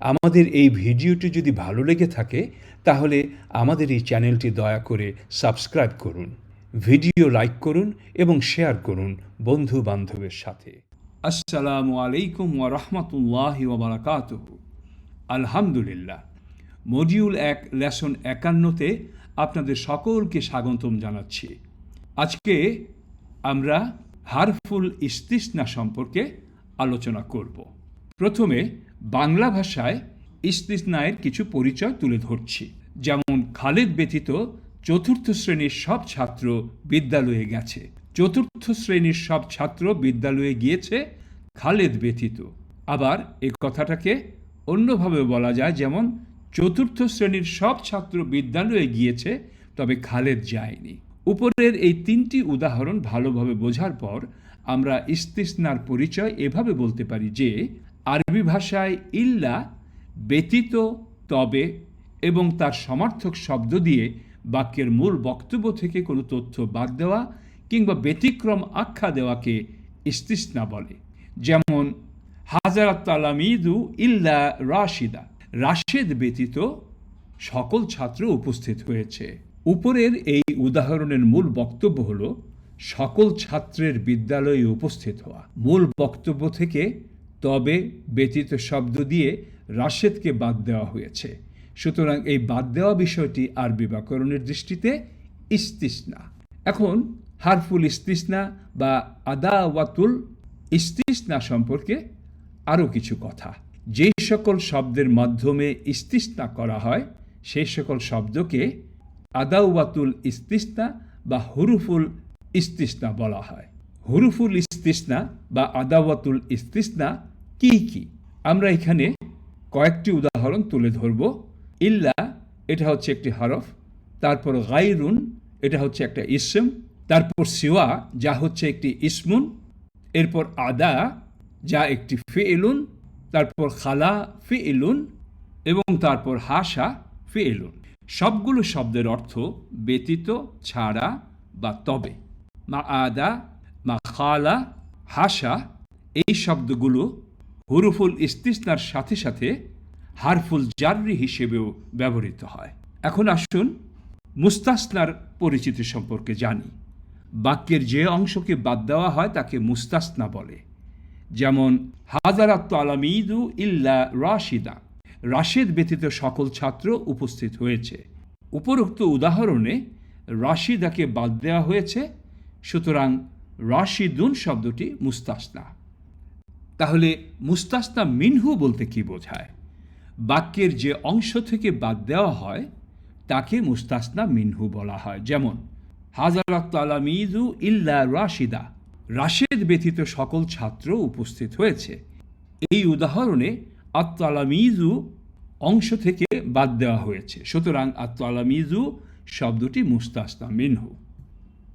আমাদের এই ভিডিওটি যদি ভালো লেগে থাকে, তাহলে আমাদের এই চ্যানেলটি দয়া করে সাবস্ক্রাইব করুন, ভিডিও লাইক করুন এবং শেয়ার করুন বন্ধু বান্ধবের সাথে। আসসালামু আলাইকুম ওয়া রাহমাতুল্লাহি ওয়া বারাকাতুহু। আলহামদুলিল্লাহ, মডিউল এক, লেসন একান্নতে আপনাদের সকলকে স্বাগতম জানাচ্ছি। আজকে আমরা হারফুল ইস্তিসনা সম্পর্কে আলোচনা করব। প্রথমে বাংলা ভাষায় ইস্তিসনায়ের কিছু পরিচয় তুলে ধরছি। যেমন খালেদ ব্যতীত চতুর্থ শ্রেণির সব ছাত্র বিদ্যালয়ে গেছে। চতুর্থ শ্রেণির সব ছাত্র বিদ্যালয়ে গিয়েছে খালেদ ব্যতীত। আবার এই কথাটাকে অন্যভাবে বলা যায় যেমন, চতুর্থ শ্রেণির সব ছাত্র বিদ্যালয়ে গিয়েছে, তবে খালেদ যায়নি। উপরের এই তিনটি উদাহরণ ভালোভাবে বোঝার পর আমরা ইস্তিসনার পরিচয় এভাবে বলতে পারি যে আরবি ভাষায় ইল্লা ব্যতীত তবে এবং তার সমার্থক শব্দ দিয়ে বাক্যের মূল বক্তব্য থেকে কোনো তথ্য বাদ দেওয়া কিংবা ব্যতিক্রম আখ্যা দেওয়াকে ইস্তিসনা বলে। যেমন, হাজারাত তালামিদু ইল্লা রাশিদা। রাশেদ ব্যতীত সকল ছাত্র উপস্থিত হয়েছে। উপরের এই উদাহরণের মূল বক্তব্য হল, সকল ছাত্রের বিদ্যালয়ে উপস্থিত হওয়া। মূল বক্তব্য থেকে তবে ব্যতীত শব্দ দিয়ে রাশেদকে বাদ দেওয়া হয়েছে। সুতরাং এই বাদ দেওয়া বিষয়টি আরবি ব্যাকরণের দৃষ্টিতে ইস্তিসনা। এখন হারফুল ইস্তিসনা বা আদাওয়াতুল ইস্তিসনা সম্পর্কে আরও কিছু কথা। যেই সকল শব্দের মাধ্যমে ইস্তিসনা করা হয়, সেই সকল শব্দকে আদাওয়াতুল ইস্তিসনা বা হুরুফুল ইস্তিসনা বলা হয়। হুরুফুল ইস্তিসনা বা আদাওয়াতুল ইস্তিসনা কি কি? আমরা এখানে কয়েকটি উদাহরণ তুলে ধরব। ইল্লা, এটা হচ্ছে একটি হরফ। তারপর গাইরুন এটা হচ্ছে একটা ইসম। তারপর সিওয়া, যা হচ্ছে একটি ইসমুন। এরপর আদা, যা একটি ফেএলুন তারপর খালা ফেএলুন এবং তারপর হাসা ফেএলুন সবগুলো শব্দের অর্থ ব্যতীত, ছাড়া বা তবে। মা আদা, মা খালা, হাসা, এই শব্দগুলো হুরুফুল ইস্তিসনার সাথে সাথে হারফুল জাররি হিসেবেও ব্যবহৃত হয়। এখন আসুন মুস্তাসনার পরিচিতি সম্পর্কে জানি। বাক্যের যে অংশকে বাদ দেওয়া হয় তাকে মুস্তাসনা বলে। যেমন, হাজারাত আলামিদু ইল্লা রাশিদা। রাশেদ ব্যতীত সকল ছাত্র উপস্থিত হয়েছে। উপরোক্ত উদাহরণে রাশিদাকে বাদ দেওয়া হয়েছে, সুতরাং রাশিদুন শব্দটি মুস্তাসনা। তাহলে মুস্তাস্তা মিনহু বলতে কি বোঝায়? বাক্যের যে অংশ থেকে বাদ দেওয়া হয়, তাকে মুস্তাসনা মিনহু বলা হয়। যেমন, হাজারাত তালামিদু ইল্লা রাশিদা। রাশেদ ব্যতীত সকল ছাত্র উপস্থিত হয়েছে। এই উদাহরণে আত্মালামিজু অংশ থেকে বাদ দেওয়া হয়েছে। সুতরাং আত্মালামিজু শব্দটি মুস্তাসনা মিনহু।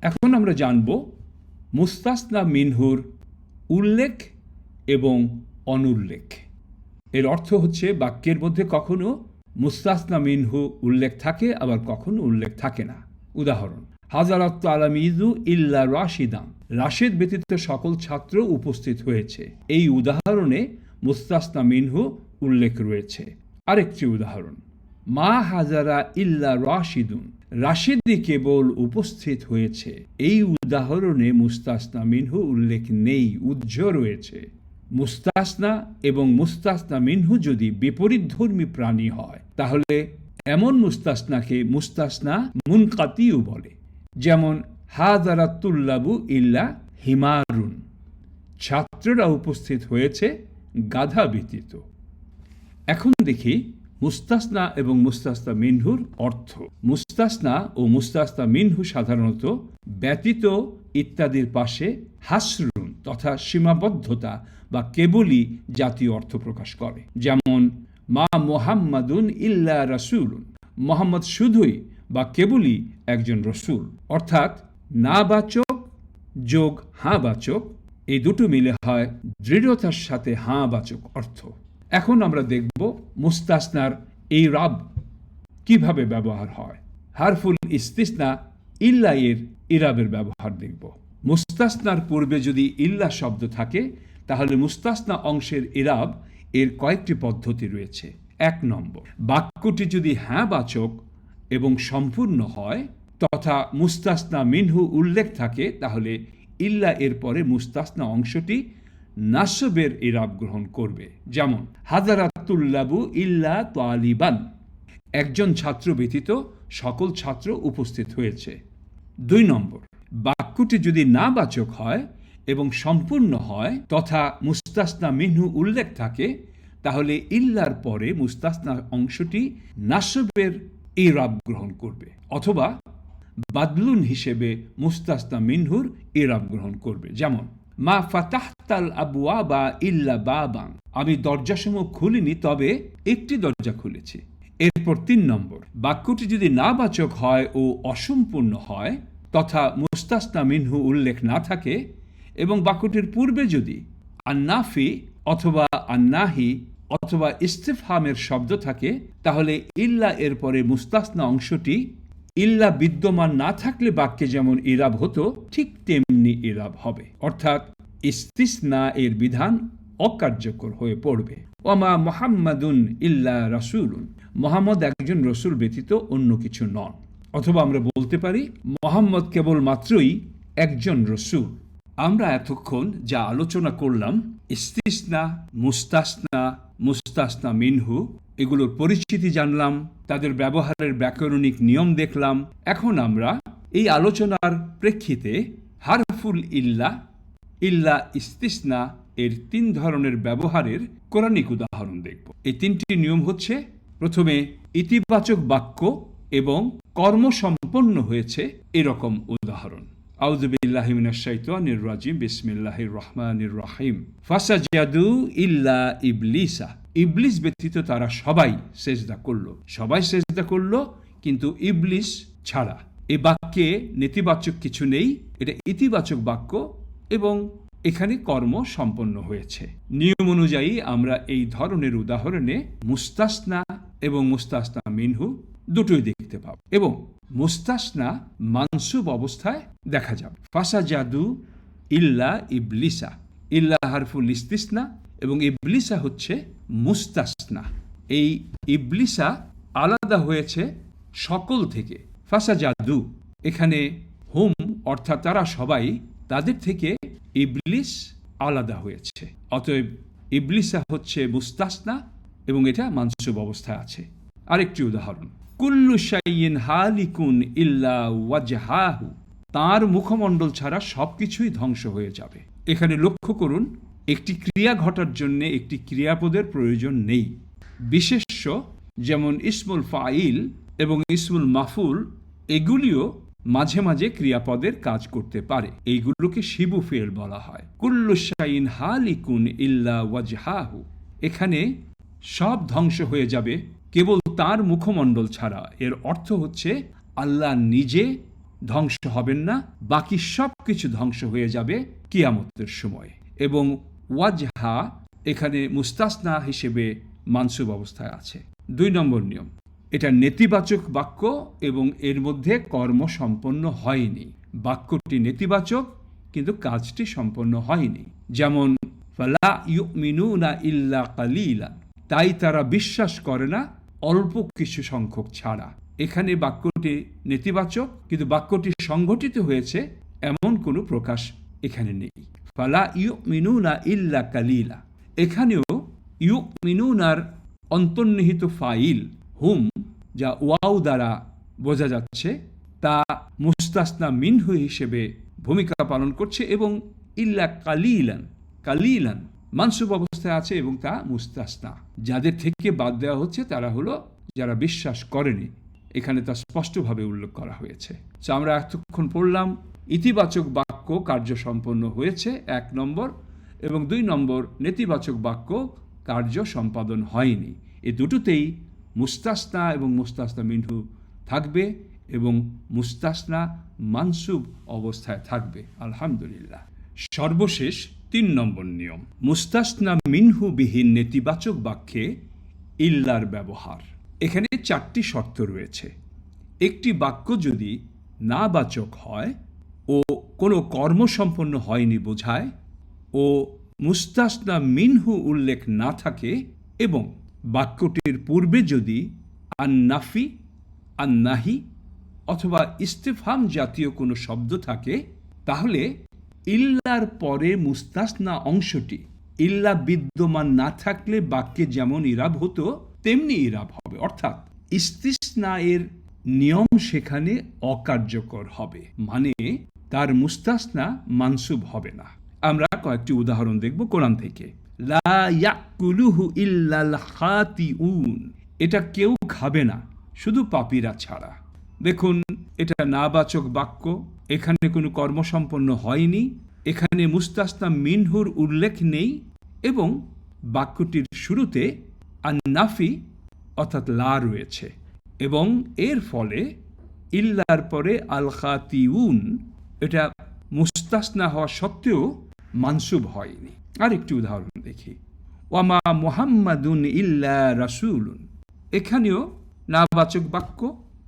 এখন আমরা জানব মুস্তাসনা মিনহুর উল্লেখ এবং অনুল্লেখ। এর অর্থ হচ্ছে, বাক্যের মধ্যে কখনো মুস্তাসনা মিনহু উল্লেখ থাকে, আবার কখনো উল্লেখ থাকে না। উদাহরণ, হাজারত আলামিজু ইল্লা রাশিদাম রাশেদ ব্যতীত সকল ছাত্র উপস্থিত হয়েছে। এই উদাহরণে মুস্তাসনা মিনহু উল্লেখ রয়েছে। আরেকটি উদাহরণ, মা হাজারা ইল্লা রাশিদুন। রাশেদি কেবল উপস্থিত হয়েছে। এই উদাহরণে মুস্তাসনা মিনহু উল্লেখ নেই উজ্জ রয়েছে। মুস্তাসনা এবং মুস্তাসনা মিনহু যদি বিপরীতধর্মী প্রাণী হয়, তাহলে এমন মুস্তাসনাকে মুস্তাসনা মুনকাতিও বলে। যেমন হাজারাতুল্লাবু ইল্লা হিমারুন। ছাত্ররা উপস্থিত হয়েছে গাধা ব্যতীত। এখন দেখি মুস্তাসনা এবং মুস্তাসনা মিনহুর অর্থ। মুস্তাসনা ও মুস্তাসনা মিনহু সাধারণত ব্যতীত ইত্যাদির পাশে হাসরুন তথা সীমাবদ্ধতা বা কেবলই জাতীয় অর্থ প্রকাশ করে। যেমন, মা মোহাম্মদুন ইল্লা রাসুলুন। মোহাম্মদ শুধুই বা কেবলই একজন রসুল। অর্থাৎ, না বাচক, যোগ হাঁ বাচক, এই দুটো মিলে হয় দৃঢ়তার সাথে হাঁ বাচক অর্থ। এখন আমরা দেখব মুস্তাসনার এই রাব কীভাবে ব্যবহার হয়। হারফুল ইস্তিসনা ইল্লা এর ইরাবের ব্যবহার দেখব। মুস্তাসনার পূর্বে যদি ইল্লা শব্দ থাকে, তাহলে মুস্তাসনা অংশের ইরাব এর কয়েকটি পদ্ধতি রয়েছে। এক নম্বর, বাক্যটি যদি হ্যাঁ বাচক এবং সম্পূর্ণ হয় তথা মুস্তাসনা মিনহু উল্লেখ থাকে, তাহলে ইল্লা এর পরে মুস্তাসনা অংশটি নাসবের ইরাব গ্রহণ করবে। যেমন, হাজারাতুল্লাবু ইল্লা তালিবান। একজন ছাত্র ব্যতীত সকল ছাত্র উপস্থিত হয়েছে। দুই নম্বর বাক্যটি যদি না বাচক হয় এবং সম্পূর্ণ হয় তথা মুস্তাসনা মিনহু উল্লেখ থাকে, তাহলে ইল্লার পরে মুস্তাসনা অংশটি নাসবের ইরাব গ্রহণ করবে অথবা বাদলুন হিসেবে মুস্তাসনা মিনহুর ইরাব গ্রহণ করবে। যেমন, মা ফাতাহতাল আবুয়া বা ইল্লা বাবাং আমি দরজাসমূহ খুলিনি, তবে একটি দরজা খুলেছি। এরপর তিন নম্বর, বাক্যটি যদি নাবাচক হয় ও অসম্পূর্ণ হয় তথা মুস্তাসনা মিনহু উল্লেখ না থাকে এবং বাক্যটির পূর্বে যদি আন্নাফি অথবা আন্নাহি অথবা ইস্তেফহামের শব্দ থাকে, তাহলে ইল্লা এর পরে মুস্তাসনা অংশটি ইল্লা বিদ্যমান না থাকলে বাক্যে যেমন ইরাব হতো, ঠিক তেমনি ইরাব হবে। অর্থাৎ ইস্তিসনা এর বিধান অকার্যকর হয়ে পড়বে। ওমা মোহাম্মদুন ইল্লা রাসূলুন। মোহাম্মদ একজন রসুল ব্যতীত অন্য কিছু নন। অথবা আমরা বলতে পারি, মোহাম্মদ কেবল মাত্রই একজন রসুল। আমরা এতক্ষণ যা আলোচনা করলাম, ইস্তিসনা, মুস্তাসনা মুস্তাসনা মিনহু, এগুলোর পরিচিতি জানলাম, তাদের ব্যবহারের ব্যাকরণিক নিয়ম দেখলাম, এখন আমরা এই আলোচনার প্রেক্ষিতে হারফুল ইল্লা ইল্লা ইস্তিসনা এর তিন ধরনের ব্যবহারের কোরআনিক উদাহরণ দেখব। এই তিনটি নিয়ম হচ্ছে, প্রথমে ইতিবাচক বাক্য এবং কর্মসম্পন্ন হয়েছে এরকম উদাহরণ। আউযুবিল্লাহি মিনাশ শাইতানির রাজিম, বিসমিল্লাহির রহমানির রহিম। ফাসাজাদু ইল্লা ইবলিসা। ইবলিস ব্যতীত তারা সবাই সেজদা করল। সবাই সেজদা করল, কিন্তু ইবলিস ছাড়া। এ বাক্যে নেতিবাচক কিছু নেই, এটা ইতিবাচক বাক্য এবং এখানে কর্ম সম্পন্ন হয়েছে। নিয়ম অনুযায়ী আমরা এই ধরনের উদাহরণে মুস্তাসনা এবং মুস্তাসনা মিনহু দুটোই দেখতে পাব। এবং মুস্তাসনা মানসুব অবস্থায় দেখা যাবে। ফাসা জাদু ইল্লা ইবলিসা। ইল্লা হারফুল ইস্তিসনা এবং ইবলিসা হচ্ছে মুস্তাসনা। এই ইবলিসা আলাদা হয়েছে সকল থেকে। ফাসা জাদু এখানে হুম অর্থাৎ তারা সবাই তাদের থেকে ইবলিস আলাদা হয়েছে। অতএব ইবলিসা হচ্ছে মুস্তাসনা এবং এটা মানসুব অবস্থায় আছে। আরেকটি উদাহরণ। কুল্লু শাইন হালিকুন ইল্লা তার মুখমণ্ডল ছাড়া সবকিছুই ধ্বংস হয়ে যাবে। এখানে লক্ষ্য করুন, একটি ক্রিয়া ঘটার জন্য একটি ক্রিয়াপদের প্রয়োজন নেই। বিশেষ্য যেমন ইসমুল ফাইল এবং ইসমুল মাফুল, এগুলিও মাঝে মাঝে ক্রিয়াপদের কাজ করতে পারে। এইগুলোকে শিবু ফেল বলা হয়। কুল্লু শাইন হালিকুন ইল্লা ওয়াজহাহু। এখানে সব ধ্বংস হয়ে যাবে। কেবল তার মুখমণ্ডল ছাড়া। এর অর্থ হচ্ছে, আল্লাহ নিজে ধ্বংস হবেন না, বাকি সব কিছু ধ্বংস হয়ে যাবে কিয়ামতের সময়। এবং ওয়াজহা এখানে মুস্তাসনা হিসেবে মানসুব অবস্থায় আছে। দুই নম্বর নিয়ম, এটা নেতিবাচক বাক্য এবং এর মধ্যে কর্ম সম্পন্ন হয়নি। বাক্যটি নেতিবাচক, কিন্তু কাজটি সম্পন্ন হয়নি। যেমন ইল্লা কালিলা তাই তারা বিশ্বাস করে না অল্প কিছু সংখ্যক ছাড়া। এখানে বাক্যটি নেতিবাচক, কিন্তু বাক্যটি সংঘটিত হয়েছে এমন কোনো প্রকাশ এখানে নেই। ফালা ইউ মিনুনা ইল্লা কালিলা। এখানেও ইউ মিনুনার অন্তর্নিহিত ফাইল, হুম, যা ওয়াও দ্বারা বোঝা যাচ্ছে, তা মুস্তাসনা মিনহু হিসেবে ভূমিকা পালন করছে এবং ইল্লা কালিলান কালিলান। মানসুব অবস্থায় আছে এবং তা মুস্তাসনা। যাদের থেকে বাদ দেওয়া হচ্ছে তারা হলো যারা বিশ্বাস করেনি। এখানে তা স্পষ্টভাবে উল্লেখ করা হয়েছে। তো আমরা এতক্ষণ পড়লাম, ইতিবাচক বাক্য কার্য সম্পন্ন হয়েছে, এক নম্বর, এবং দুই নম্বর, নেতিবাচক বাক্য কার্য সম্পাদন হয়নি। এ দুটোতেই মুস্তাসনা এবং মুস্তাসনা মিনহু থাকবে এবং মুস্তাসনা মানসুব অবস্থায় থাকবে। আলহামদুলিল্লাহ। সর্বশেষ তিন নম্বর নিয়ম। মুস্তাসনা মিনহু বিহীন নেতিবাচক বাক্যে ইল্লার ব্যবহার। এখানে চারটি শর্ত রয়েছে। একটি বাক্য যদি নাবাচক হয় ও কোনো কর্মসম্পন্ন হয়নি বোঝায় ও মুস্তাসনা মিনহু উল্লেখ না থাকে এবং বাক্যটির পূর্বে যদি আন্নাফি, আন্নাহি অথবা ইস্তেফাম জাতীয় কোনো শব্দ থাকে, তাহলে ইল্লার পরে মুস্তাসনা অংশটি, ইল্লা বিদ্যমান না থাকলে বাক্যে যেমন ইরাব হতো, তেমনি ইরাব হবে। অর্থাৎ ইস্তিসনা এর নিয়ম সেখানে অকার্যকর হবে। মানে তার মুস্তাসনা মানসুব হবে না। আমরা কয়েকটি উদাহরণ দেখব কোরআন থেকে। এটা কেউ খাবে না, শুধু পাপীরা ছাড়া। দেখুন, এটা নাবাচক বাক্য এখানে কোনো কর্মসম্পন্ন হয়নি, এখানে মুস্তাসনা মিনহুর উল্লেখ নেই এবং বাক্যটির শুরুতে আন্নাফি অর্থাৎ লা রয়েছে এবং এর ফলে ইল্লার পরে আল খাতিউন এটা মুস্তাসনা হওয়া সত্ত্বেও মানসুব হয়নি। আরেকটি উদাহরণ দেখি। ওয়ামা মুহাম্মাদুন ইল্লা রাসূলুন। এখানেও নাবাচক বাক্য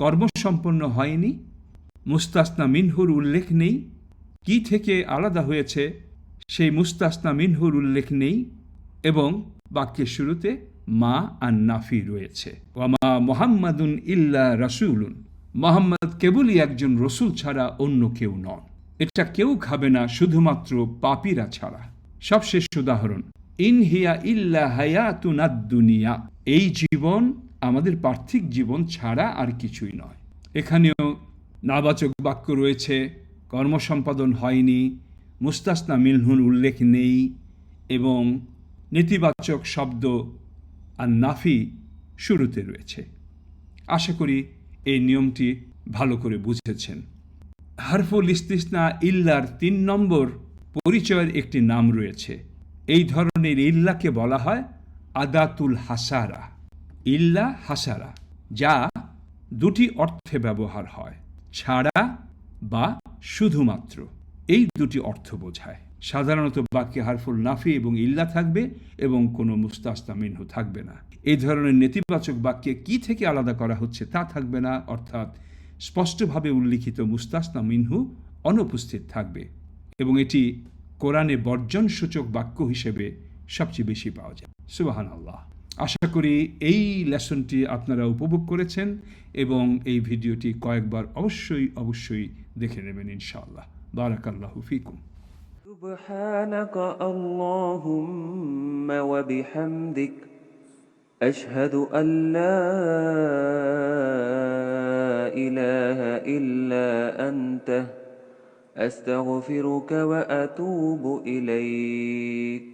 কর্মসম্পন্ন হয়নি মুস্তাসনা মিনহুর উল্লেখ নেই? কি থেকে আলাদা হয়েছে সেই মুস্তাসনা মিনহুর উল্লেখ নেই? এবং বাক্যের শুরুতে মা আর নাফি রয়েছে। ওয়ামা মোহাম্মদুন ইল্লা রাসূলুন। মোহাম্মদ কেবলই একজন রসুল ছাড়া অন্য কেউ নন। এটা কেউ খাবে না, শুধুমাত্র পাপীরা ছাড়া। সবশেষ উদাহরণ ইনহিয়া ইল্লা হায়াতুনাদ দুনিয়া এই জীবন আমাদের পার্থিক জীবন ছাড়া আর কিছুই নয়। এখানেও নাবাচক বাক্য রয়েছে, কর্মসম্পাদন হয়নি, মুস্তাসনা মিলহুন উল্লেখ নেই এবং নেতিবাচক শব্দ আর নাফি শুরুতে রয়েছে। আশা করি এই নিয়মটি ভালো করে বুঝেছেন। হারফুল ইস্তিসনা ইল্লার তিন নম্বর পরিচয়ের একটি নাম রয়েছে। এই ধরনের ইল্লাকে বলা হয় আদাতুল হাসারা। ইল্লা হাসারা, যা দুটি অর্থে ব্যবহার হয়। ছাড়া বা শুধুমাত্র। এই দুটি অর্থ বোঝায়। সাধারণত বাক্যে হারফুল নাফি এবং ইল্লা থাকবে এবং কোনো মুস্তাস্তা মিনহু থাকবে না। এই ধরনের নেতিবাচক বাক্যে কি থেকে আলাদা করা হচ্ছে তা থাকবে না, অর্থাৎ স্পষ্টভাবে উল্লিখিত মুস্তাসনা মিনহু অনুপস্থিত থাকবে এবং এটি কোরআনে বর্জন সূচক বাক্য হিসেবে সবচেয়ে বেশি পাওয়া যায়। সুবাহান আল্লাহ আশা করি এই লেসনটি আপনারা উপভোগ করেছেন এবং এই ভিডিওটি কয়েকবার অবশ্যই অবশ্যই দেখে নেবেন ইনশাআল্লাহ বারাকাল্লাহু ফিকুম سبحانك اللهم وبحمدك أشهد أن لا إله إلا أنت أستغفرك وأتوب إليك